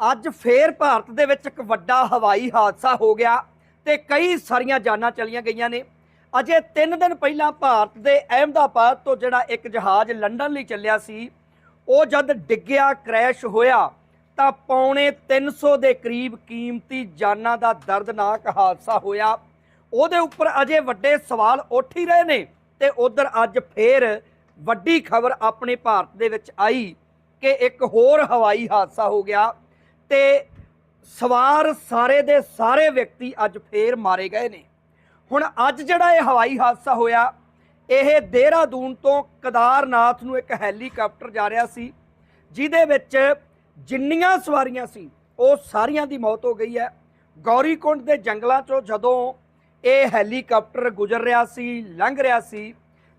ਅੱਜ ਫੇਰ ਭਾਰਤ ਦੇ ਵਿੱਚ ਇੱਕ ਵੱਡਾ ਹਵਾਈ ਹਾਦਸਾ ਹੋ ਗਿਆ ਤੇ ਕਈ ਸਾਰੀਆਂ ਜਾਨਾਂ ਚਲੀਆਂ ਗਈਆਂ ਨੇ। ਅਜੇ 3 ਦਿਨ ਪਹਿਲਾਂ ਭਾਰਤ ਦੇ ਅਹਿਮਦਾਬਾਦ ਤੋਂ ਜਿਹੜਾ ਇੱਕ ਜਹਾਜ਼ ਲੰਡਨ ਲਈ ਚੱਲਿਆ ਸੀ, ਉਹ ਜਦ ਡਿੱਗਿਆ, ਕ੍ਰੈਸ਼ ਹੋਇਆ, ਤਾਂ ਪੌਣੇ 300 ਦੇ ਕਰੀਬ ਕੀਮਤੀ ਜਾਨਾਂ ਦਾ ਦਰਦਨਾਕ ਹਾਦਸਾ ਹੋਇਆ। ਉਹਦੇ ਉੱਪਰ ਅਜੇ ਵੱਡੇ ਸਵਾਲ ਉੱਠ ਹੀ ਰਹੇ ਨੇ ਤੇ ਉਧਰ ਅੱਜ ਫੇਰ ਵੱਡੀ ਖਬਰ ਆਪਣੇ ਭਾਰਤ ਦੇ ਵਿੱਚ ਆਈ ਕਿ ਇੱਕ ਹੋਰ ਹਵਾਈ ਹਾਦਸਾ ਹੋ ਗਿਆ। ਤੇ ਸਵਾਰ ਸਾਰੇ ਦੇ ਸਾਰੇ ਵਿਅਕਤੀ ਅੱਜ ਫੇਰ ਮਾਰੇ ਗਏ ਨੇ। ਹੁਣ ਅੱਜ ਜਿਹੜਾ ਇਹ ਹਵਾਈ ਹਾਦਸਾ ਹੋਇਆ, ਇਹ ਦੇਹਰਾਦੂਨ ਤੋਂ ਕਦਾਰਨਾਥ ਨੂੰ ਇੱਕ ਹੈਲੀਕਾਪਟਰ ਜਾ ਰਿਹਾ ਸੀ, ਜਿਹਦੇ ਵਿੱਚ ਜਿੰਨੀਆਂ ਸਵਾਰੀਆਂ ਸੀ, ਉਹ ਸਾਰੀਆਂ ਦੀ ਮੌਤ ਹੋ ਗਈ ਹੈ। ਗੌਰੀਕੁੰਡ ਦੇ ਜੰਗਲਾਂ ਚੋਂ ਜਦੋਂ ਇਹ ਹੈਲੀਕਾਪਟਰ ਗੁਜ਼ਰ ਰਿਹਾ ਸੀ, ਲੰਘ ਰਿਹਾ ਸੀ,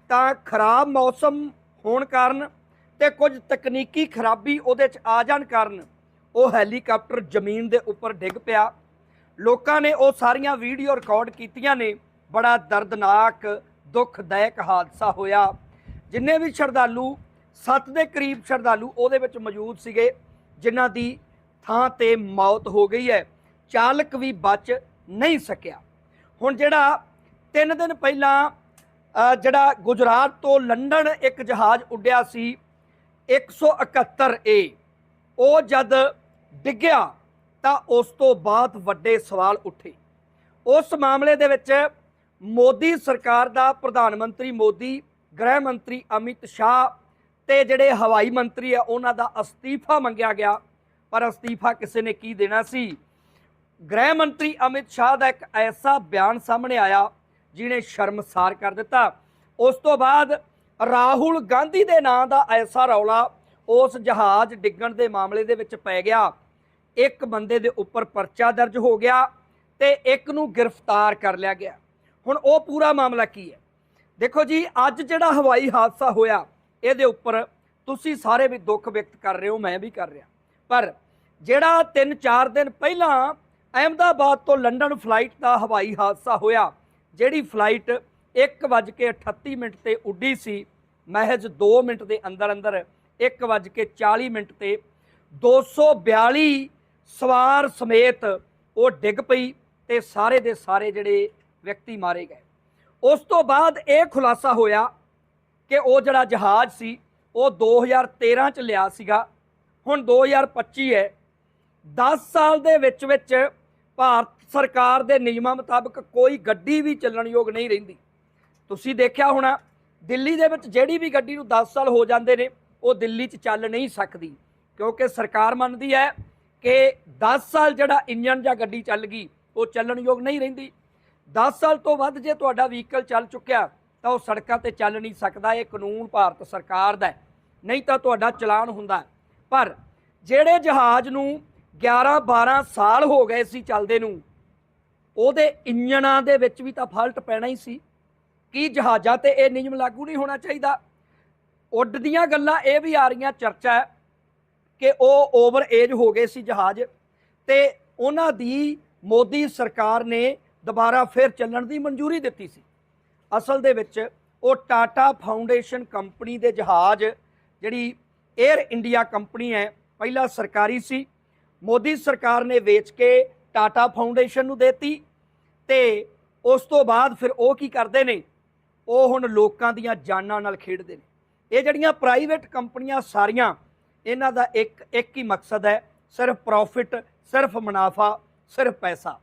ਤਾਂ ਖਰਾਬ ਮੌਸਮ ਹੋਣ ਕਾਰਨ ਤੇ ਕੁਝ ਤਕਨੀਕੀ ਖਰਾਬੀ ਉਹਦੇ 'ਚ ਆ ਜਾਣ ਕਾਰਨ ਉਹ ਹੈਲੀਕਾਪਟਰ ਜ਼ਮੀਨ ਦੇ ਉੱਪਰ ਡਿੱਗ ਪਿਆ। ਲੋਕਾਂ ਨੇ ਉਹ ਸਾਰੀਆਂ ਵੀਡੀਓ ਰਿਕਾਰਡ ਕੀਤੀਆਂ ਨੇ। ਬੜਾ ਦਰਦਨਾਕ, ਦੁਖਦਾਇਕ ਹਾਦਸਾ ਹੋਇਆ। ਜਿੰਨੇ ਵੀ ਸ਼ਰਧਾਲੂ, ਸੱਤ ਦੇ ਕਰੀਬ ਸ਼ਰਧਾਲੂ ਉਹਦੇ ਵਿੱਚ ਮੌਜੂਦ ਸੀਗੇ, ਜਿਨ੍ਹਾਂ ਦੀ ਥਾਂ ਤੇ ਮੌਤ ਹੋ ਗਈ ਹੈ। ਚਾਲਕ ਵੀ ਬਚ ਨਹੀਂ ਸਕਿਆ। ਹੁਣ ਜਿਹੜਾ 3 ਦਿਨ ਪਹਿਲਾਂ ਜਿਹੜਾ ਗੁਜਰਾਤ ਤੋਂ ਲੰਡਨ ਇੱਕ ਜਹਾਜ਼ ਉੱਡਿਆ ਸੀ 171 ਏ, ਉਹ ਜਦ ਡਿੱਗਿਆ ਤਾਂ ਉਸ ਤੋਂ ਬਾਅਦ ਵੱਡੇ ਸਵਾਲ ਉੱਠੇ। ਉਸ ਮਾਮਲੇ ਦੇ ਵਿੱਚ ਮੋਦੀ ਸਰਕਾਰ ਦਾ ਪ੍ਰਧਾਨ ਮੰਤਰੀ ਮੋਦੀ, ਗ੍ਰਹਿ ਮੰਤਰੀ ਅਮਿਤ ਸ਼ਾਹ ਤੇ ਜਿਹੜੇ ਹਵਾਈ ਮੰਤਰੀ ਆ, ਉਹਨਾਂ ਦਾ ਅਸਤੀਫਾ ਮੰਗਿਆ ਗਿਆ। ਪਰ ਅਸਤੀਫਾ ਕਿਸੇ ਨੇ ਕੀ ਦੇਣਾ ਸੀ? ਗ੍ਰਹਿ ਮੰਤਰੀ ਅਮਿਤ ਸ਼ਾਹ ਦਾ ਇੱਕ ਐਸਾ ਬਿਆਨ ਸਾਹਮਣੇ ਆਇਆ ਜਿਹਨੇ ਸ਼ਰਮਸਾਰ ਕਰ ਦਿੱਤਾ। ਉਸ ਤੋਂ ਬਾਅਦ ਰਾਹੁਲ ਗਾਂਧੀ ਦੇ ਨਾਂ ਦਾ ਐਸਾ ਰੌਲਾ ਉਸ ਜਹਾਜ਼ ਡਿੱਗਣ ਦੇ ਮਾਮਲੇ ਦੇ ਵਿੱਚ ਪੈ ਗਿਆ। ਇੱਕ ਬੰਦੇ ਦੇ ਉੱਪਰ ਪਰਚਾ ਦਰਜ ਹੋ ਗਿਆ ਤੇ ਇੱਕ ਨੂੰ ਗ੍ਰਿਫਤਾਰ ਕਰ ਲਿਆ ਗਿਆ। ਹੁਣ ਉਹ ਪੂਰਾ ਮਾਮਲਾ ਕੀ ਹੈ? ਦੇਖੋ ਜੀ, ਅੱਜ ਜਿਹੜਾ ਹਵਾਈ ਹਾਦਸਾ ਹੋਇਆ, ਇਹਦੇ ਉੱਪਰ ਤੁਸੀਂ ਸਾਰੇ ਵੀ ਦੁੱਖ ਵਿਅਕਤ ਕਰ ਰਹੇ ਹੋ, ਮੈਂ ਵੀ ਕਰ ਰਿਹਾ। ਪਰ ਜਿਹੜਾ 3-4 ਦਿਨ ਪਹਿਲਾਂ ਅਹਿਮਦਾਬਾਦ ਤੋਂ ਲੰਡਨ ਫਲਾਈਟ ਦਾ ਹਵਾਈ ਹਾਦਸਾ ਹੋਇਆ, ਜਿਹੜੀ ਫਲਾਈਟ 1:38 ਮਿੰਟ ਤੇ ਉੱਡੀ ਸੀ, ਮਹਿਜ਼ 2 ਮਿੰਟ ਦੇ ਅੰਦਰ ਅੰਦਰ 1:40 ਮਿੰਟ ਤੇ 242 ਸਵਾਰ ਸਮੇਤ ਉਹ ਡਿੱਗ ਪਈ ਤੇ ਸਾਰੇ ਦੇ ਸਾਰੇ ਜਿਹੜੇ ਵਿਅਕਤੀ ਮਾਰੇ ਗਏ। ਉਸ ਤੋਂ ਬਾਅਦ ਇਹ ਖੁਲਾਸਾ ਹੋਇਆ ਕਿ ਉਹ ਜਿਹੜਾ ਜਹਾਜ਼ ਸੀ, ਉਹ 2013 ਚ ਲਿਆ ਸੀਗਾ। ਹੁਣ 2025 ਹੈ। 10 ਸਾਲ ਦੇ ਵਿੱਚ ਵਿੱਚ ਭਾਰਤ ਸਰਕਾਰ ਦੇ ਨਿਯਮਾਂ ਮੁਤਾਬਕ ਕੋਈ ਗੱਡੀ ਵੀ ਚੱਲਣ ਯੋਗ ਨਹੀਂ ਰਹਿੰਦੀ। ਤੁਸੀਂ ਦੇਖਿਆ ਹੋਣਾ, ਦਿੱਲੀ ਦੇ ਵਿੱਚ ਜਿਹੜੀ ਵੀ ਗੱਡੀ ਨੂੰ 10 ਸਾਲ ਹੋ ਜਾਂਦੇ ਨੇ ਉਹ ਦਿੱਲੀ 'ਚ ਚੱਲ ਨਹੀਂ ਸਕਦੀ, ਕਿਉਂਕਿ ਸਰਕਾਰ ਮੰਨਦੀ ਹੈ ਕਿ 10 ਸਾਲ ਜਿਹੜਾ ਇੰਜਨ ਜਾਂ ਗੱਡੀ ਚੱਲ ਗਈ, ਉਹ ਚੱਲਣਯੋਗ ਨਹੀਂ ਰਹਿੰਦੀ। 10 ਸਾਲ ਤੋਂ ਵੱਧ ਜੇ ਤੁਹਾਡਾ ਵਹੀਕਲ ਚੱਲ ਚੁੱਕਿਆ, ਤਾਂ ਉਹ ਸੜਕਾਂ ਤੇ ਚੱਲ ਨਹੀਂ ਸਕਦਾ, ਇਹ ਕਾਨੂੰਨ ਭਾਰਤ ਸਰਕਾਰ ਦਾ ਨਹੀਂ ਤਾਂ ਤੁਹਾਡਾ ਚਲਾਨ ਹੁੰਦਾ ਪਰ ਜਿਹੜੇ ਜਹਾਜ਼ ਨੂੰ 11 12 ਸਾਲ ਹੋ ਗਏ ਸੀ ਚੱਲਦੇ ਨੂੰ, ਉਹਦੇ ਇੰਜਣਾਂ ਦੇ ਵਿੱਚ ਵੀ ਤਾਂ ਫਾਲਟ ਪੈਣਾ ਹੀ ਸੀ। ਕੀ ਜਹਾਜ਼ਾਂ ਤੇ ਇਹ ਨਿਯਮ ਲਾਗੂ ਨਹੀਂ ਹੋਣਾ ਚਾਹੀਦਾ? ਉੱਡਦੀਆਂ ਗੱਲਾਂ ਇਹ ਵੀ ਆ ਰਹੀਆਂ, ਚਰਚਾ ਕਿ ਉਹ ਓਵਰ ਏਜ ਹੋ ਗਏ ਸੀ ਜਹਾਜ਼ ਤੇ ਉਹਨਾਂ ਦੀ ਮੋਦੀ ਸਰਕਾਰ ਨੇ ਦੁਬਾਰਾ ਫਿਰ ਚੱਲਣ ਦੀ ਮਨਜ਼ੂਰੀ ਦਿੱਤੀ ਸੀ। ਅਸਲ ਦੇ ਵਿੱਚ ਉਹ ਟਾਟਾ ਫਾਊਂਡੇਸ਼ਨ ਕੰਪਨੀ ਦੇ ਜਹਾਜ਼, ਜਿਹੜੀ 에ਅਰ ਇੰਡੀਆ ਕੰਪਨੀ ਹੈ, ਪਹਿਲਾਂ ਸਰਕਾਰੀ ਸੀ, ਮੋਦੀ ਸਰਕਾਰ ਨੇ ਵੇਚ ਕੇ ਟਾਟਾ ਫਾਊਂਡੇਸ਼ਨ ਨੂੰ ਦੇਤੀ ਤੇ ਉਸ ਤੋਂ ਬਾਅਦ ਫਿਰ ਉਹ ਕੀ ਕਰਦੇ ਨੇ? ਉਹ ਹੁਣ ਲੋਕਾਂ ਦੀਆਂ ਜਾਨਾਂ ਨਾਲ ਖੇਡਦੇ ਨੇ। ਇਹ ਜਿਹੜੀਆਂ ਪ੍ਰਾਈਵੇਟ ਕੰਪਨੀਆਂ ਸਾਰੀਆਂ ਇਹਨਾਂ ਦਾ ਇੱਕ ਇੱਕ ਹੀ ਮਕਸਦ ਹੈ ਸਿਰਫ ਪ੍ਰੋਫਿਟ ਸਿਰਫ ਮੁਨਾਫਾ ਸਿਰਫ ਪੈਸਾ।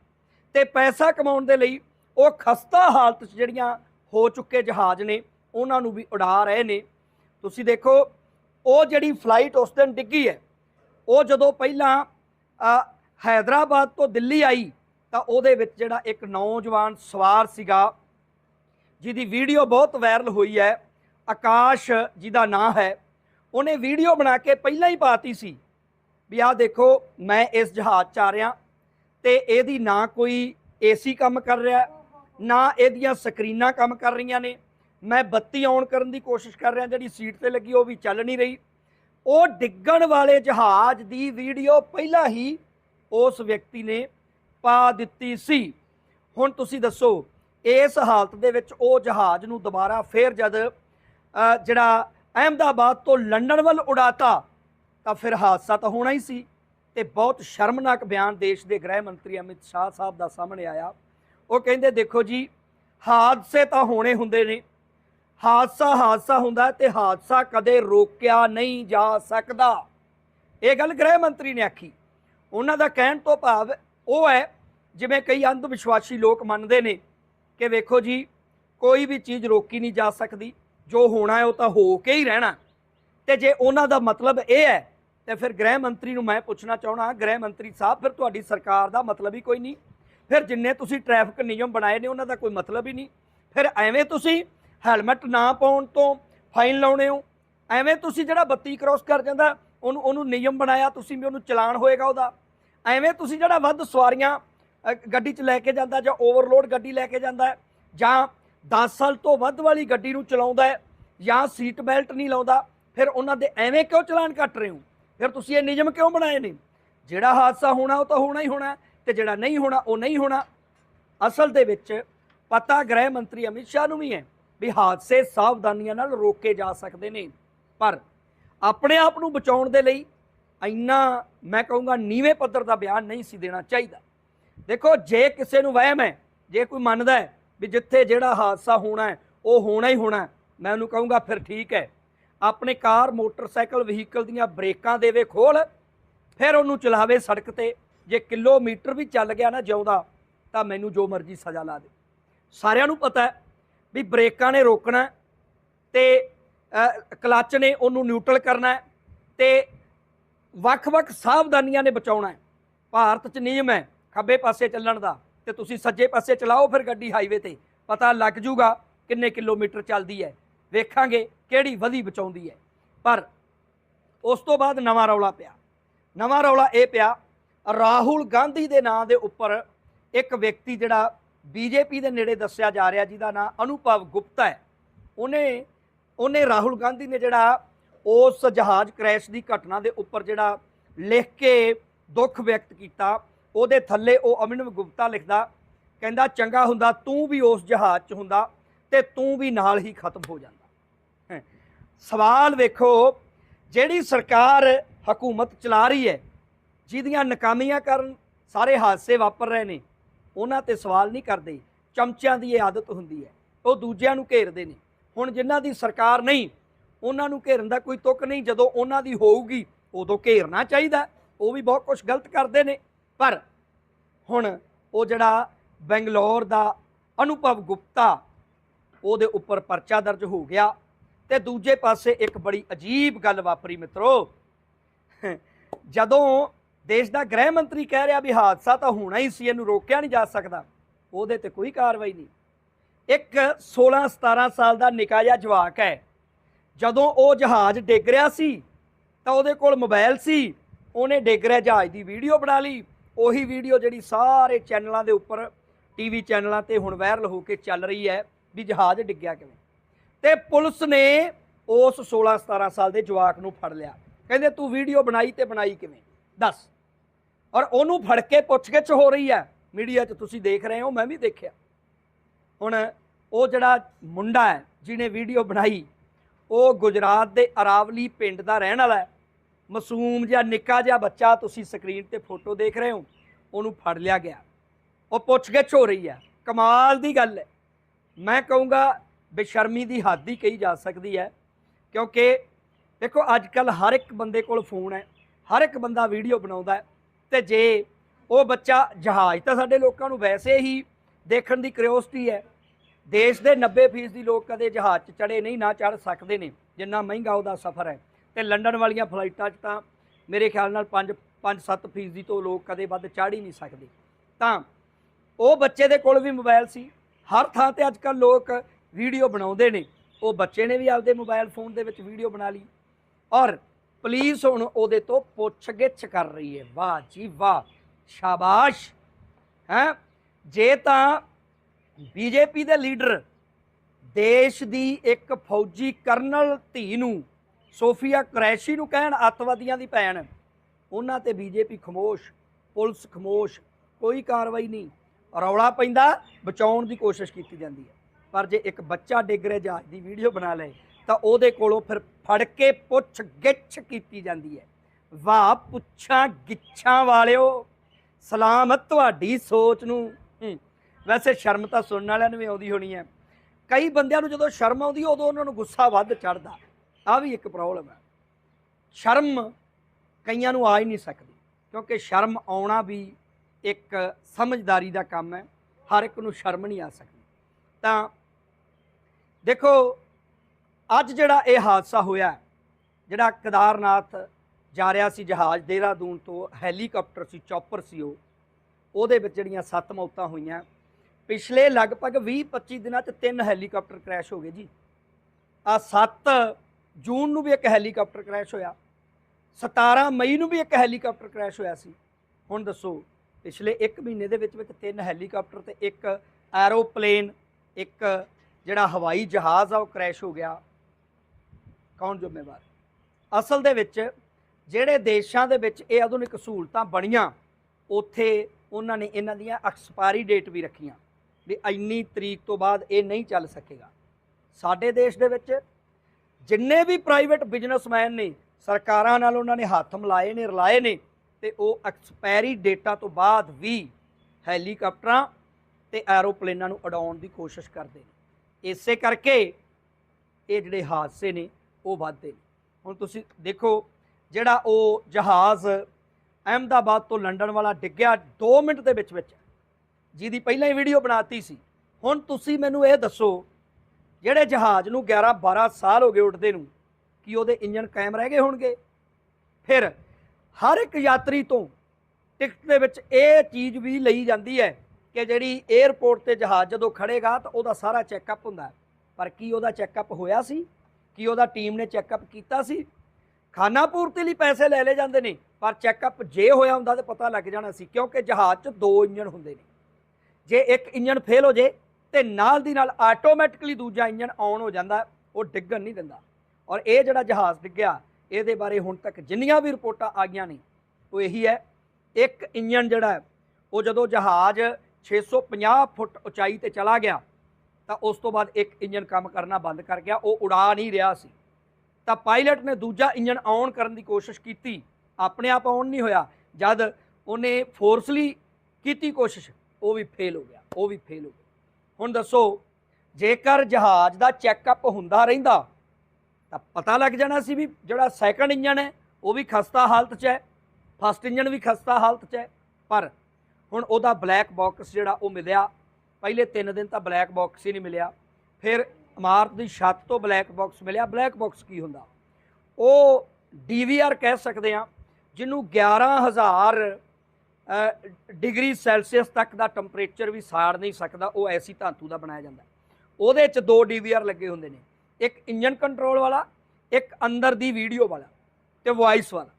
ਤੇ ਪੈਸਾ ਕਮਾਉਣ ਦੇ ਲਈ ਉਹ ਖਸਤਾ ਹਾਲਤ 'ਚ ਜਿਹੜੀਆਂ ਹੋ ਚੁੱਕੇ ਜਹਾਜ਼ ਨੇ ਉਹਨਾਂ ਨੂੰ ਵੀ ਉਡਾ ਰਹੇ ਨੇ। ਤੁਸੀਂ ਦੇਖੋ ਉਹ ਜਿਹੜੀ ਫਲਾਈਟ ਉਸ ਦਿਨ ਡਿੱਗੀ ਹੈ ਉਹ ਜਦੋਂ ਪਹਿਲਾਂ ਅ, ਹੈਦਰਾਬਾਦ ਤੋਂ ਦਿੱਲੀ ਆਈ ਤਾਂ ਉਹਦੇ ਵਿੱਚ ਜਿਹੜਾ ਇੱਕ ਨੌਜਵਾਨ ਸਵਾਰ ਸੀਗਾ ਜਿਹਦੀ ਵੀਡੀਓ ਬਹੁਤ ਵਾਇਰਲ ਹੋਈ ਹੈ ਆਕਾਸ਼ ਜਿਹਦਾ ਨਾਂ ਹੈ, ਉਹਨੇ ਵੀਡੀਓ ਬਣਾ ਕੇ ਪਹਿਲਾਂ ਹੀ ਪਾਤੀ ਸੀ ਵੀ ਆਹ ਦੇਖੋ, ਮੈਂ ਇਸ ਜਹਾਜ਼ 'ਚ ਆ ਰਿਹਾ ਤੇ ਇਹਦੀ ਨਾ ਕੋਈ ਏਸੀ ਕੰਮ ਕਰ ਰਿਹਾ, ਨਾ ਇਹਦੀਆਂ ਸਕਰੀਨਾਂ ਕੰਮ ਕਰ ਰਹੀਆਂ ਨੇ। ਮੈਂ ਬੱਤੀ ਆਨ ਕਰਨ ਦੀ ਕੋਸ਼ਿਸ਼ ਕਰ ਰਿਹਾ, ਜਿਹੜੀ ਸੀਟ ਤੇ ਲੱਗੀ, ਉਹ ਵੀ ਚੱਲ ਨਹੀਂ ਰਹੀ। ਉਹ ਡਿੱਗਣ ਵਾਲੇ ਜਹਾਜ਼ ਦੀ ਵੀਡੀਓ ਪਹਿਲਾਂ ਹੀ ਉਸ ਵਿਅਕਤੀ ਨੇ ਪਾ ਦਿੱਤੀ ਸੀ। ਹੁਣ ਤੁਸੀਂ ਦੱਸੋ, ਇਸ ਹਾਲਤ ਦੇ ਵਿੱਚ ਉਹ ਜਹਾਜ਼ ਨੂੰ ਦੁਬਾਰਾ ਫੇਰ ਜਦ ਜਿਹੜਾ ਅਹਿਮਦਾਬਾਦ ਤੋਂ ਲੰਡਨ ਵੱਲ ਉਡਾਤਾ, ਤਾਂ ਫਿਰ ਹਾਦਸਾ ਤਾਂ ਹੋਣਾ ਹੀ ਸੀ ਤੇ ਬਹੁਤ ਸ਼ਰਮਨਾਕ ਬਿਆਨ ਦੇਸ਼ ਦੇ ਗ੍ਰਹਿ ਮੰਤਰੀ ਅਮਿਤ ਸ਼ਾਹ ਸਾਹਿਬ ਦਾ ਸਾਹਮਣੇ ਆਇਆ। ਉਹ ਕਹਿੰਦੇ, ਦੇਖੋ ਜੀ, ਹਾਦਸੇ ਤਾਂ ਹੋਣੇ ਹੁੰਦੇ ਨੇ। ਹਾਦਸਾ ਹਾਦਸਾ ਹੁੰਦਾ ਹੈ ਤੇ ਹਾਦਸਾ ਕਦੇ ਰੋਕਿਆ ਨਹੀਂ ਜਾ ਸਕਦਾ। ਇਹ ਗੱਲ ਗ੍ਰਹਿ ਮੰਤਰੀ ਨੇ ਆਖੀ। ਉਹਨਾਂ ਦਾ ਕਹਿਣ ਤੋਂ ਭਾਵ ਉਹ ਹੈ, ਜਿਵੇਂ ਕਈ ਅੰਧ ਵਿਸ਼ਵਾਸੀ ਲੋਕ ਮੰਨਦੇ ਨੇ ਕਿ ਵੇਖੋ ਜੀ, ਕੋਈ ਵੀ ਚੀਜ਼ ਰੋਕੀ ਨਹੀਂ ਜਾ ਸਕਦੀ। ਜੋ ਹੋਣਾ ਹੈ ਉਹ ਤਾਂ ਹੋ ਕੇ ਹੀ ਰਹਿਣਾ। ਤੇ ਜੇ ਉਹਨਾਂ ਦਾ ਮਤਲਬ ਇਹ ਹੈ, ਤੇ ਫਿਰ ਗ੍ਰਹਿ ਮੰਤਰੀ ਨੂੰ ਮੈਂ ਪੁੱਛਣਾ ਚਾਹਣਾ ਗ੍ਰਹਿ ਮੰਤਰੀ ਸਾਹਿਬ, ਫਿਰ ਤੁਹਾਡੀ ਸਰਕਾਰ ਦਾ ਮਤਲਬ ਹੀ ਕੋਈ ਨਹੀਂ। ਫਿਰ ਜਿੰਨੇ ਤੁਸੀਂ ਟ੍ਰੈਫਿਕ ਨਿਯਮ ਬਣਾਏ ਨੇ, ਉਹਨਾਂ ਦਾ ਕੋਈ ਮਤਲਬ ਹੀ ਨਹੀਂ। ਫਿਰ ਐਵੇਂ ਤੁਸੀਂ ਹੈਲਮਟ ਨਾ ਪਾਉਣ ਤੋਂ ਫਾਈਨ ਲਾਉਣੇ ਹੋ। ਐਵੇਂ ਤੁਸੀਂ ਜਿਹੜਾ ਬੱਤੀ ਕ੍ਰੋਸ ਕਰ ਜਾਂਦਾ, ਉਹਨੂੰ ਉਹਨੂੰ ਨਿਯਮ ਬਣਾਇਆ, ਤੁਸੀਂ ਵੀ ਉਹਨੂੰ ਚਲਾਨ ਹੋਏਗਾ ਉਹਦਾ। ਐਵੇਂ ਤੁਸੀਂ ਜਿਹੜਾ ਵੱਧ ਸਵਾਰੀਆਂ ਗੱਡੀ 'ਚ ਲੈ ਕੇ ਜਾਂਦਾ ਜਾਂ ਓਵਰਲੋਡ ਗੱਡੀ ਲੈ ਕੇ ਜਾਂਦਾ, ਜਾਂ 10 ਸਾਲ ਤੋਂ ਵੱਧ ਵਾਲੀ ਗੱਡੀ ਨੂੰ ਚਲਾਉਂਦਾ ਹੈ ਜਾਂ ਸੀਟ ਬੈਲਟ ਨਹੀਂ ਲਾਉਂਦਾ ਫਿਰ ਉਹਨਾਂ ਦੇ ਐਵੇਂ ਕਿਉਂ ਚਲਾਨ ਕੱਟ ਰਹੇ ਹੋ? ਫਿਰ ਤੁਸੀਂ ਇਹ ਨਿਯਮ ਕਿਉਂ ਬਣਾਏ ਨੇ? ਜਿਹੜਾ ਹਾਦਸਾ ਹੋਣਾ ਉਹ ਤਾਂ ਹੋਣਾ ਹੀ ਹੋਣਾ ਹੈ, ਤੇ ਜਿਹੜਾ ਨਹੀਂ ਹੋਣਾ ਉਹ ਨਹੀਂ ਹੋਣਾ। ਅਸਲ ਦੇ ਵਿੱਚ ਪਤਾ ਗ੍ਰਹਿ ਮੰਤਰੀ ਅਮਿਤ ਸ਼ਾਹ ਨੂੰ ਵੀ ਹੈ ਵੀ ਹਾਦਸੇ ਸਾਵਧਾਨੀਆਂ ਨਾਲ ਰੋਕੇ ਜਾ ਸਕਦੇ ਨੇ। ਪਰ ਆਪਣੇ ਆਪ ਨੂੰ ਬਚਾਉਣ ਦੇ ਲਈ ਇੰਨਾ ਮੈਂ ਕਹੂੰਗਾ ਨੀਵੇਂ ਪੱਧਰ ਦਾ ਬਿਆਨ ਨਹੀਂ ਸੀ ਦੇਣਾ ਚਾਹੀਦਾ। ਦੇਖੋ ਜੇ ਕਿਸੇ ਨੂੰ ਵਹਿਮ ਹੈ ਜੇ ਕੋਈ ਮੰਨਦਾ ਹੈ ਵੀ ਜਿੱਥੇ ਜਿਹੜਾ ਹਾਦਸਾ ਹੋਣਾ ਹੈ, ਉਹ ਹੋਣਾ ਹੀ ਹੋਣਾ ਮੈਂ ਉਹਨੂੰ ਕਹੂੰਗਾ, ਫਿਰ ਠੀਕ ਹੈ। ਆਪਣੇ ਕਾਰ, ਮੋਟਰਸਾਈਕਲ, ਵਹੀਕਲ ਦੀਆਂ ਬ੍ਰੇਕਾਂ ਦੇਵੇ ਖੋਲ ਫਿਰ ਉਹਨੂੰ ਚਲਾਵੇ ਸੜਕ ਤੇ। ਜੇ ਕਿਲੋਮੀਟਰ ਵੀ ਚੱਲ ਗਿਆ ਨਾ ਜਿਉਂਦਾ, ਤਾਂ ਮੈਨੂੰ ਜੋ ਮਰਜ਼ੀ ਸਜ਼ਾ ਲਾ ਦੇ। ਸਾਰਿਆਂ ਨੂੰ ਪਤਾ ਹੈ ਵੀ ਬ੍ਰੇਕਾਂ ਨੇ ਰੋਕਣਾ ਹੈ ਤੇ ਕਲੱਚ ਨੇ ਉਹਨੂੰ ਨਿਊਟਰਲ ਕਰਨਾ ਹੈ ਤੇ ਵੱਖ-ਵੱਖ ਸਾਵਧਾਨੀਆਂ ਨੇ ਬਚਾਉਣਾ ਭਾਰਤ 'ਚ ਨਿਯਮ ਹੈ ਖੱਬੇ ਪਾਸੇ ਚੱਲਣ ਦਾ। ਤੇ ਤੁਸੀਂ ਸੱਜੇ ਪਾਸੇ ਚਲਾਓ ਫਿਰ ਗੱਡੀ ਹਾਈਵੇ ਤੇ। ਪਤਾ ਲੱਗ ਜੂਗਾ ਕਿੰਨੇ ਕਿਲੋਮੀਟਰ ਚੱਲਦੀ ਹੈ। ਵੇਖਾਂਗੇ ਕਿਹੜੀ ਵਧੀ ਬਚਾਉਂਦੀ ਹੈ। ਪਰ ਉਸ ਤੋਂ ਬਾਅਦ ਨਵਾਂ ਰੌਲਾ ਪਿਆ। ਨਵਾਂ ਰੌਲਾ ਇਹ ਪਿਆ, ਰਾਹੁਲ ਗਾਂਧੀ ਦੇ ਨਾਂ ਦੇ ਉੱਪਰ ਇੱਕ ਵਿਅਕਤੀ ਜਿਹੜਾ ਬੀਜੇਪੀ ਦੇ ਨੇੜੇ ਦੱਸਿਆ ਜਾ ਰਿਹਾ, ਜਿਹਦਾ ਨਾਂ ਅਨੁਭਵ ਗੁਪਤਾ ਹੈ। ਉਹਨੇ ਉਹਨੇ ਰਾਹੁਲ ਗਾਂਧੀ ਨੇ ਜਿਹੜਾ ਉਸ ਜਹਾਜ਼ ਕ੍ਰੈਸ਼ ਦੀ ਘਟਨਾ ਦੇ ਉੱਪਰ ਜਿਹੜਾ ਲਿਖ ਕੇ ਦੁੱਖ ਵਿਅਕਤ ਕੀਤਾ। ਉਹਦੇ ਥੱਲੇ ਉਹ ਅਮਿਨ ਗੁਪਤਾ ਲਿਖਦਾ, ਕਹਿੰਦਾ, ਚੰਗਾ ਹੁੰਦਾ, ਤੂੰ ਵੀ ਉਸ ਜਹਾਜ਼ 'ਚ ਹੁੰਦਾ ਤੇ ਤੂੰ ਵੀ ਨਾਲ ਹੀ ਖਤਮ ਹੋ ਜਾਂਦਾ। ਹੈਂ। ਸਵਾਲ ਵੇਖੋ, ਜਿਹੜੀ ਸਰਕਾਰ ਹਕੂਮਤ ਚਲਾ ਰਹੀ ਹੈ, ਜਿਹਦੀਆਂ ਨਕਾਮੀਆਂ ਕਾਰਨ ਸਾਰੇ ਹਾਦਸੇ ਵਾਪਰ ਰਹੇ ਨੇ, ਉਹਨਾਂ ਤੇ ਸਵਾਲ ਨਹੀਂ ਕਰਦੇ, ਚਮਚਿਆਂ ਦੀ ਇਹ ਆਦਤ ਹੁੰਦੀ ਹੈ, ਉਹ ਦੂਜਿਆਂ ਨੂੰ ਘੇਰਦੇ ਨੇ। ਹੁਣ ਜਿਨ੍ਹਾਂ ਦੀ ਸਰਕਾਰ ਨਹੀਂ, ਉਹਨਾਂ ਨੂੰ ਘੇਰਨ ਦਾ ਕੋਈ ਤੁਕ ਨਹੀਂ, ਜਦੋਂ ਉਹਨਾਂ ਦੀ ਹੋਊਗੀ, ਉਦੋਂ ਘੇਰਨਾ ਚਾਹੀਦਾ, ਉਹ ਵੀ ਬਹੁਤ ਕੁਝ ਗਲਤ ਕਰਦੇ ਨੇ। ਪਰ ਹੁਣ ਉਹ ਜਿਹੜਾ ਬੈਂਗਲੌਰ ਦਾ ਅਨੁਭਵ ਗੁਪਤਾ, ਉਹਦੇ ਉੱਪਰ ਪਰਚਾ ਦਰਜ ਹੋ ਗਿਆ ਤੇ ਦੂਜੇ ਪਾਸੇ ਇੱਕ ਬੜੀ ਅਜੀਬ ਗੱਲ ਵਾਪਰੀ ਮਿੱਤਰੋ। ਜਦੋਂ ਦੇਸ਼ ਦਾ ਗ੍ਰਹਿ ਮੰਤਰੀ ਕਹਿ ਰਿਹਾ ਵੀ ਹਾਦਸਾ ਤਾਂ ਹੋਣਾ ਹੀ ਸੀ, ਇਹਨੂੰ ਰੋਕਿਆ ਨਹੀਂ ਜਾ ਸਕਦਾ, ਉਹਦੇ ਤੇ ਕੋਈ ਕਾਰਵਾਈ ਨਹੀਂ। ਇੱਕ 16 17 ਸਾਲ ਦਾ ਨਿੱਕਾ ਜਿਹਾ ਜਵਾਕ ਹੈ, ਜਦੋਂ ਉਹ ਜਹਾਜ਼ ਡਿੱਗ ਰਿਹਾ ਸੀ ਤਾਂ ਉਹਦੇ ਕੋਲ ਮੋਬਾਈਲ ਸੀ, ਉਹਨੇ ਡਿੱਗ ਰਿਹਾ ਜਹਾਜ਼ ਦੀ ਵੀਡੀਓ ਬਣਾ ਲਈ ਉਹੀ ਵੀਡੀਓ ਜਿਹੜੀ ਸਾਰੇ ਚੈਨਲਾਂ ਦੇ ਉੱਪਰ, ਟੀਵੀ ਚੈਨਲਾਂ ਤੇ ਹੁਣ ਵਾਇਰਲ ਹੋ ਕੇ ਚੱਲ ਰਹੀ ਹੈ ਵੀ ਜਹਾਜ਼ ਡਿੱਗਿਆ ਕਿਵੇਂ। ਤੇ ਪੁਲਿਸ ਨੇ ਉਸ 16 17 ਸਾਲ ਦੇ ਜਵਾਕ ਨੂੰ ਫੜ ਲਿਆ। ਕਹਿੰਦੇ, ਤੂੰ ਵੀਡੀਓ ਬਣਾਈ ਤੇ ਬਣਾਈ ਕਿਵੇਂ? ਦੱਸ। ਔਰ ਉਹਨੂੰ ਫੜ ਕੇ ਪੁੱਛਗਿੱਛ ਹੋ ਰਹੀ ਹੈ। ਮੀਡੀਆ 'ਚ ਤੁਸੀਂ ਦੇਖ ਰਹੇ ਹੋ, ਮੈਂ ਵੀ ਦੇਖਿਆ। ਹੁਣ ਉਹ ਜਿਹੜਾ ਮੁੰਡਾ ਹੈ, ਜਿਹਨੇ ਵੀਡੀਓ ਬਣਾਈ, ਉਹ ਗੁਜਰਾਤ ਦੇ ਅਰਾਵਲੀ ਪਿੰਡ ਦਾ ਰਹਿਣ ਵਾਲਾ ਹੈ। ਮਾਸੂਮ ਜਿਹਾ ਨਿੱਕਾ ਜਿਹਾ ਬੱਚਾ ਤੁਸੀਂ ਸਕਰੀਨ ਤੇ ਫੋਟੋ ਦੇਖ ਰਹੇ ਹੋ, ਉਹਨੂੰ ਫੜ ਲਿਆ ਗਿਆ। ਉਹ ਪੁੱਛਗਿੱਛ ਹੋ ਰਹੀ ਹੈ। ਕਮਾਲ ਦੀ ਗੱਲ ਹੈ। ਮੈਂ ਕਹੂੰਗਾ ਬੇਸ਼ਰਮੀ ਦੀ ਹੱਦ ਹੀ ਕਹੀ ਜਾ ਸਕਦੀ ਹੈ, ਕਿਉਂਕਿ ਦੇਖੋ ਅੱਜ ਕੱਲ ਹਰ ਇੱਕ ਬੰਦੇ ਕੋਲ ਫੋਨ ਹੈ, ਹਰ ਇੱਕ ਬੰਦਾ ਵੀਡੀਓ ਬਣਾਉਂਦਾ ਹੈ, ਤੇ ਜੇ ਉਹ ਬੱਚਾ ਜਹਾਜ਼ ਤਾਂ ਸਾਡੇ ਲੋਕਾਂ ਨੂੰ ਵੈਸੇ ਹੀ ਦੇਖਣ ਦੀ ਕਿਉਰਿਓਸਿਟੀ ਹੈ। ਦੇਸ਼ ਦੇ 90% ਲੋਕ ਕਦੇ ਜਹਾਜ਼ 'ਚ ਚੜੇ ਨਹੀਂ, ਨਾ ਚੜ ਸਕਦੇ ਨੇ, ਜਿੰਨਾ ਮਹਿੰਗਾ ਉਹਦਾ ਸਫ਼ਰ ਹੈ। ਤੇ ਲੰਡਨ ਵਾਲੀਆਂ ਫਲਾਈਟਾਂ 'ਚ ਤਾਂ ਮੇਰੇ ਖਿਆਲ ਨਾਲ 5 5-7 ਫੀਸਦੀ ਤੋਂ ਲੋਕ ਕਦੇ ਵੱਧ ਚੜ ਹੀ ਨਹੀਂ ਸਕਦੇ। ਤਾਂ ਉਹ ਬੱਚੇ ਦੇ ਕੋਲ ਵੀ ਮੋਬਾਈਲ ਸੀ। ਹਰ ਥਾਂ ਤੇ ਅੱਜ ਕੱਲ ਲੋਕ ਵੀਡੀਓ ਬਣਾਉਂਦੇ ਨੇ। ਉਹ ਬੱਚੇ ਨੇ ਵੀ ਆਪਦੇ ਮੋਬਾਈਲ ਫੋਨ ਦੇ ਵਿੱਚ ਵੀਡੀਓ ਬਣਾ ਲਈ। ਔਰ ਪੁਲਿਸ ਹੁਣ ਉਹਦੇ ਤੋਂ ਪੁੱਛਗਿੱਛ ਕਰ ਰਹੀ ਹੈ। ਵਾਹ ਜੀ ਵਾਹ, ਸ਼ਾਬਾਸ਼। ਹੈ? ਜੇ ਤਾਂ ਬੀਜੇਪੀ ਦੇ ਲੀਡਰ ਦੇਸ਼ ਦੀ ਇੱਕ ਫੌਜੀ ਕਰਨਲ ਧੀ ਨੂੰ ਸੋਫੀਆ ਕਰੈਸ਼ੀ ਨੂੰ ਕਹਿਣ ਅੱਤਵਾਦੀਆਂ ਦੀ ਭੈਣ। ਉਹਨਾਂ ਤੇ ਬੀਜੇਪੀ ਖਮੋਸ਼, ਪੁਲਿਸ ਖਮੋਸ਼, ਕੋਈ ਕਾਰਵਾਈ ਨਹੀਂ। ਰੌਲਾ ਪੈਂਦਾ, ਬਚਾਉਣ ਦੀ ਕੋਸ਼ਿਸ਼ ਕੀਤੀ ਜਾਂਦੀ ਹੈ। ਪਰ ਜੇ ਇੱਕ ਬੱਚਾ ਡਿੱਗ ਰਿਹਾ ਜਹਾਜ਼ ਦੀ ਵੀਡੀਓ ਬਣਾ ਲਏ, ਤਾਂ ਉਹਦੇ ਕੋਲੋਂ ਫਿਰ ਫੜ ਕੇ ਪੁੱਛ ਗਿੱਛ ਕੀਤੀ ਜਾਂਦੀ ਹੈ। ਵਾਹ, ਪੁੱਛਾਂ ਗਿੱਛਾਂ ਵਾਲਿਓ, ਸਲਾਮਤ ਤੁਹਾਡੀ ਸੋਚ ਨੂੰ। ਵੈਸੇ ਸ਼ਰਮ ਤਾਂ ਸੁਣਨ ਵਾਲਿਆਂ ਨੂੰ ਵੀ ਆਉਂਦੀ ਹੋਣੀ ਹੈ। ਕਈ ਬੰਦਿਆਂ ਨੂੰ ਜਦੋਂ ਸ਼ਰਮ ਆਉਂਦੀ, ਉਦੋਂ ਉਹਨਾਂ ਨੂੰ ਗੁੱਸਾ ਵੱਧ ਚੜਦਾ ਆ ਵੀ ਇੱਕ ਪ੍ਰੋਬਲਮ ਹੈ। ਸ਼ਰਮ ਕਈਆਂ ਨੂੰ ਆ ਹੀ ਨਹੀਂ ਸਕਦੀ, ਕਿਉਂਕਿ ਸ਼ਰਮ ਆਉਣਾ ਵੀ ਇੱਕ ਸਮਝਦਾਰੀ ਦਾ ਕੰਮ ਹੈ, ਹਰ ਇੱਕ ਨੂੰ ਸ਼ਰਮ ਨਹੀਂ ਆ ਸਕਦੀ। ਤਾਂ ਦੇਖੋ, ਅੱਜ ਜਿਹੜਾ ਇਹ ਹਾਦਸਾ ਹੋਇਆ, ਜਿਹੜਾ ਕੇਦਾਰਨਾਥ ਜਾ ਰਿਹਾ ਸੀ ਜਹਾਜ਼ ਦੇਹਰਾਦੂਨ ਤੋਂ, ਹੈਲੀਕਾਪਟਰ ਸੀ, ਚੌਪਰ ਸੀ ਉਹ, ਉਹਦੇ ਵਿੱਚ ਜਿਹੜੀਆਂ ਸੱਤ ਮੌਤਾਂ ਹੋਈਆਂ, ਪਿਛਲੇ ਲਗਭਗ 20-25 ਦਿਨਾਂ 'ਚ ਤਿੰਨ ਹੈਲੀਕਾਪਟਰ ਕ੍ਰੈਸ਼ ਹੋ ਗਏ ਜੀ। ਆ ਸੱਤ ਜੂਨ ਨੂੰ ਵੀ ਇੱਕ ਹੈਲੀਕਾਪਟਰ ਕ੍ਰੈਸ਼ ਹੋਇਆ। 17 ਮਈ ਨੂੰ ਵੀ ਇੱਕ ਹੈਲੀਕਾਪਟਰ ਕ੍ਰੈਸ਼ ਹੋਇਆ ਸੀ। ਹੁਣ ਦੱਸੋ, ਪਿਛਲੇ 1 ਮਹੀਨੇ ਦੇ ਵਿੱਚ ਵਿੱਚ ਤਿੰਨ ਹੈਲੀਕਾਪਟਰ ਤੇ ਇੱਕ ਐਰੋਪਲੇਨ ਇੱਕ ਜਿਹੜਾ ਹਵਾਈ ਜਹਾਜ਼ ਆ, ਉਹ ਕ੍ਰੈਸ਼ ਹੋ ਗਿਆ। ਕੌਣ ਜ਼ਿੰਮੇਵਾਰ? ਅਸਲ ਦੇ ਵਿੱਚ ਜਿਹੜੇ ਦੇਸ਼ਾਂ ਦੇ ਵਿੱਚ ਇਹ ਆਧੁਨਿਕ ਸਹੂਲਤਾਂ ਬਣੀਆਂ, ਉੱਥੇ ਉਹਨਾਂ ਨੇ ਇਹਨਾਂ ਦੀਆਂ ਐਕਸਪਾਇਰੀ ਡੇਟ ਵੀ ਰੱਖੀਆਂ। ਵੀ ਇੰਨੀ ਤਰੀਕ ਤੋਂ ਬਾਅਦ ਇਹ ਨਹੀਂ ਚੱਲ ਸਕੇਗਾ। ਸਾਡੇ ਦੇਸ਼ ਦੇ ਵਿੱਚ ਜਿੰਨੇ ਵੀ ਪ੍ਰਾਈਵੇਟ ਬਿਜ਼ਨਸਮੈਨ ਨੇ, ਸਰਕਾਰਾਂ ਨਾਲ ਉਹਨਾਂ ਨੇ ਹੱਥ ਮਿਲਾਏ ਨੇ, ਰਲਾਏ ਨੇ, ਤੇ ਉਹ ਐਕਸਪਾਇਰੀ ਡੇਟਾ ਤੋਂ ਬਾਅਦ ਵੀ ਹੈਲੀਕਾਪਟਰਾਂ ਤੇ ਐਰੋਪਲੇਨਾਂ ਨੂੰ ਉਡਾਉਣ ਦੀ ਕੋਸ਼ਿਸ਼ ਕਰਦੇ ਨੇ। ਇਸੇ ਕਰਕੇ ਇਹ ਜਿਹੜੇ ਹਾਦਸੇ ਨੇ, ਉਹ ਵੱਧਦੇ ਨੇ। ਹੁਣ ਤੁਸੀਂ ਦੇਖੋ, ਜਿਹੜਾ ਉਹ ਜਹਾਜ਼ ਅਹਿਮਦਾਬਾਦ ਤੋਂ ਲੰਡਨ ਵਾਲਾ ਡਿੱਗਿਆ 2 ਮਿੰਟ ਦੇ ਵਿੱਚ ਵਿੱਚ, ਜਿਹਦੀ ਪਹਿਲਾਂ ਹੀ ਵੀਡੀਓ ਬਣਾਤੀ ਸੀ। ਹੁਣ ਤੁਸੀਂ ਮੈਨੂੰ ਇਹ ਦੱਸੋ ਜਿਹੜੇ ਜਹਾਜ਼ ਨੂੰ 11 12 ਸਾਲ ਹੋ ਗਏ ਉੱਡਦੇ ਨੂੰ, ਕੀ ਉਹਦੇ ਇੰਜਨ ਕਾਇਮ ਰਹਿ ਗਏ ਹੋਣਗੇ? ਫਿਰ ਹਰ ਇੱਕ ਯਾਤਰੀ ਤੋਂ ਟਿਕਟ ਦੇ ਵਿੱਚ ਇਹ ਚੀਜ਼ ਵੀ ਲਈ ਜਾਂਦੀ ਹੈ ਕਿ ਜਿਹੜੀ 에ਅਰਪੋਰਟ ਤੇ ਜਹਾਜ਼ ਜਦੋਂ ਖੜੇਗਾ ਤਾਂ ਉਹਦਾ ਸਾਰਾ ਚੈੱਕਅਪ ਹੁੰਦਾ। ਪਰ ਕੀ ਉਹਦਾ ਚੈੱਕਅਪ ਹੋਇਆ ਸੀ? ਕੀ ਉਹਦਾ ਟੀਮ ਨੇ ਚੈੱਕਅਪ ਕੀਤਾ ਸੀ? ਖਾਣਾ ਪੂਰਤੀ ਲਈ ਪੈਸੇ ਲੈ ਲਏ ਜਾਂਦੇ ਨੇ, ਪਰ ਚੈੱਕਅਪ ਜੇ ਹੋਇਆ ਹੁੰਦਾ ਤਾਂ ਪਤਾ ਲੱਗ ਜਾਣਾ ਸੀ, ਕਿਉਂਕਿ ਜਹਾਜ਼ 'ਚ ਦੋ ਇੰਜਨ ਹੁੰਦੇ ਨੇ। ਜੇ ਇੱਕ ਇੰਜਨ ਫੇਲ ਹੋ ਜੇ ਤੇ ਨਾਲ ਦੀ ਨਾਲ ਆਟੋਮੈਟਿਕਲੀ ਦੂਜਾ ਇੰਜਨ ਆਨ ਹੋ ਜਾਂਦਾ, ਉਹ ਡਿੱਗਣ ਨਹੀਂ ਦਿੰਦਾ। ਔਰ ਇਹ ਜਿਹੜਾ ਜਹਾਜ਼ ਡਿੱਗਿਆ, ਇਹਦੇ ਬਾਰੇ ਹੁਣ ਤੱਕ ਜਿੰਨੀਆਂ ਵੀ ਰਿਪੋਰਟਾਂ ਆ ਗਈਆਂ ਨੇ, ਉਹ ਇਹੀ ਹੈ। ਇੱਕ ਇੰਜਨ ਜਿਹੜਾ ਉਹ ਜਦੋਂ ਜਹਾਜ਼ 650 ਫੁੱਟ ਉਚਾਈ ਤੇ ਚਲਾ ਗਿਆ, ਤਾਂ ਉਸ ਤੋਂ ਬਾਅਦ ਇੱਕ ਇੰਜਨ ਕੰਮ ਕਰਨਾ ਬੰਦ ਕਰ ਗਿਆ, ਉਹ ਉਡਾ ਨਹੀਂ ਰਿਹਾ ਸੀ। ਤਾਂ ਪਾਇਲਟ ਨੇ ਦੂਜਾ ਇੰਜਨ ਆਨ ਕਰਨ ਦੀ ਕੋਸ਼ਿਸ਼ ਕੀਤੀ, ਆਪਣੇ ਆਪ ਆਨ ਨਹੀਂ ਹੋਇਆ। ਜਦ ਉਹਨੇ ਫੋਰਸਲੀ ਕੀਤੀ ਕੋਸ਼ਿਸ਼, ਉਹ ਵੀ ਫੇਲ ਹੋ ਗਿਆ, ਉਹ ਵੀ ਫੇਲ ਹੋ ਗਿਆ। ਹੁਣ ਦੱਸੋ ਜੇਕਰ ਜਹਾਜ਼ ਦਾ ਚੈੱਕਅਪ ਹੁੰਦਾ ਰਹਿੰਦਾ ਤਾਂ ਪਤਾ ਲੱਗ ਜਾਣਾ ਸੀ ਵੀ ਜਿਹੜਾ ਸੈਕੰਡ ਇੰਜਨ ਹੈ ਉਹ ਵੀ ਖਸਤਾ ਹਾਲਤ 'ਚ ਹੈ ਫਸਟ ਇੰਜਨ ਵੀ ਖਸਤਾ ਹਾਲਤ 'ਚ ਹੈ ਪਰ ਹੁਣ ਉਹਦਾ ਬਲੈਕ ਬਾਕਸ ਜਿਹੜਾ ਉਹ ਮਿਲਿਆ ਪਹਿਲੇ 3 ਦਿਨ ਤਾਂ ਬਲੈਕ ਬਾਕਸ ਹੀ ਨਹੀਂ ਮਿਲਿਆ ਫਿਰ ਇਮਾਰਤ ਦੀ ਛੱਤ ਤੋਂ ਬਲੈਕ ਬਾਕਸ ਮਿਲਿਆ ਬਲੈਕ ਬਾਕਸ ਕੀ ਹੁੰਦਾ? ਉਹ ਡੀਵੀਆਰ ਕਹਿ ਸਕਦੇ ਆ ਜਿਹਨੂੰ 11000 ਅ, ਡਿਗਰੀ ਸੈਲਸੀਅਸ ਤੱਕ ਦਾ ਟੈਂਪਰੇਚਰ ਵੀ ਸਾੜ ਨਹੀਂ ਸਕਦਾ, ਉਹ ਐਸੀ ਧਾਤੂ ਦਾ ਬਣਾਇਆ ਜਾਂਦਾ। ਉਹਦੇ 'ਚ ਦੋ ਡੀਵੀਆਰ ਲੱਗੇ ਹੁੰਦੇ ਨੇ, ਇੱਕ ਇੰਜਨ ਕੰਟਰੋਲ ਵਾਲਾ, ਇੱਕ ਅੰਦਰ ਦੀ ਵੀਡੀਓ ਵਾਲਾ ਤੇ ਵੌਇਸ ਵਾਲਾ।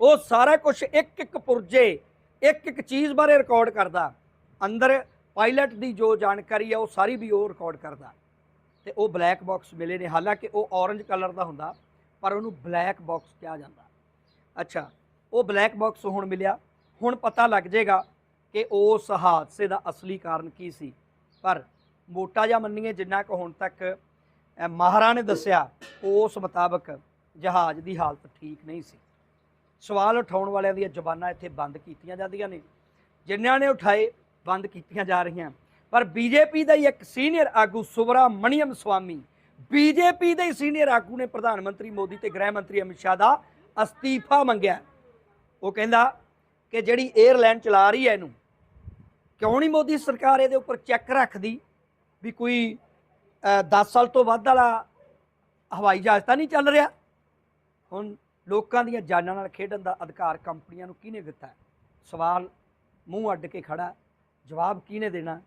ਉਹ ਸਾਰਾ ਕੁਝ ਇੱਕ ਇੱਕ ਪੁਰਜੇ, ਇੱਕ ਇੱਕ ਚੀਜ਼ ਬਾਰੇ ਰਿਕਾਰਡ ਕਰਦਾ। ਅੰਦਰ ਪਾਇਲਟ ਦੀ ਜੋ ਜਾਣਕਾਰੀ ਆ, ਉਹ ਸਾਰੀ ਵੀ ਉਹ ਰਿਕਾਰਡ ਕਰਦਾ। ਤੇ ਉਹ ਬਲੈਕ ਬਾਕਸ ਮਿਲੇ ਨੇ, ਹਾਲਾਂਕਿ ਉਹ ਔਰੰਜ ਕਲਰ ਦਾ ਹੁੰਦਾ, ਪਰ ਉਹਨੂੰ ਬਲੈਕ ਬਾਕਸ ਕਿਹਾ ਜਾਂਦਾ। ਅੱਛਾ, ਉਹ ਬਲੈਕ ਬਾਕਸ ਹੁਣ ਮਿਲਿਆ। ਹੁਣ ਪਤਾ ਲੱਗ ਜਾਏਗਾ ਕਿ ਉਸ ਹਾਦਸੇ ਦਾ ਅਸਲੀ ਕਾਰਨ ਕੀ ਸੀ। ਪਰ ਮੋਟਾ ਜਿਹਾ ਮੰਨੀਏ ਜਿੰਨਾ ਕੁ ਹੁਣ ਤੱਕ ਮਾਹਰਾਂ ਨੇ ਦੱਸਿਆ, ਉਸ ਮੁਤਾਬਕ ਜਹਾਜ਼ ਦੀ ਹਾਲਤ ਠੀਕ ਨਹੀਂ ਸੀ। ਸਵਾਲ ਉਠਾਉਣ ਵਾਲਿਆਂ ਦੀਆਂ ਜ਼ਬਾਨਾਂ ਇੱਥੇ ਬੰਦ ਕੀਤੀਆਂ ਜਾਂਦੀਆਂ ਨੇ। ਜਿਨ੍ਹਾਂ ਨੇ ਉਠਾਏ, ਬੰਦ ਕੀਤੀਆਂ ਜਾ ਰਹੀਆਂ। ਪਰ ਬੀਜੇਪੀ ਦਾ ਹੀ ਇੱਕ ਸੀਨੀਅਰ ਆਗੂ ਸੁਬਰਾਮਣੀਅਮ ਸਵਾਮੀ ਬੀਜੇਪੀ ਦੇ ਹੀ ਸੀਨੀਅਰ ਆਗੂ ਨੇ ਪ੍ਰਧਾਨ ਮੰਤਰੀ ਮੋਦੀ ਤੇ ਗ੍ਰਹਿ ਮੰਤਰੀ ਅਮਿਤ ਸ਼ਾਹ ਦਾ ਅਸਤੀਫਾ ਮੰਗਿਆ। ਉਹ ਕਹਿੰਦਾ ਕਿ ਜਿਹੜੀ 에ਅਰਲਾਈਨ ਚਲਾ ਰਹੀ ਹੈ ਇਹਨੂੰ, ਕਿਉਂ ਨਹੀਂ ਮੋਦੀ ਸਰਕਾਰ ਇਹਦੇ ਉੱਪਰ ਚੈੱਕ ਰੱਖਦੀ ਵੀ ਕੋਈ 10 ਸਾਲ ਤੋਂ ਵੱਧ ਵਾਲਾ ਹਵਾਈ ਜਹਾਜ਼ ਤਾਂ ਨਹੀਂ ਚੱਲ ਰਿਹਾ? ਹੁਣ ਲੋਕਾਂ ਦੀਆਂ ਜਾਨਾਂ ਨਾਲ ਖੇਡਣ ਦਾ ਅਧਿਕਾਰ ਕੰਪਨੀਆਂ ਨੂੰ ਕਿਹਨੇ ਦਿੱਤਾ ਸਵਾਲ ਮੂੰਹ ਅੱਡ ਕੇ ਖੜਾ ਜਵਾਬ ਕਿਹਨੇ ਦੇਣਾ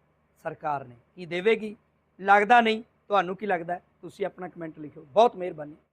ਸਰਕਾਰ ਨੇ? ਕੀ ਦੇਵੇਗੀ? ਲੱਗਦਾ ਨਹੀਂ। ਤੁਹਾਨੂੰ ਕੀ ਲੱਗਦਾ ਤੁਸੀਂ ਆਪਣਾ ਕਮੈਂਟ ਲਿਖਿਓ। ਬਹੁਤ ਮਿਹਰਬਾਨੀ।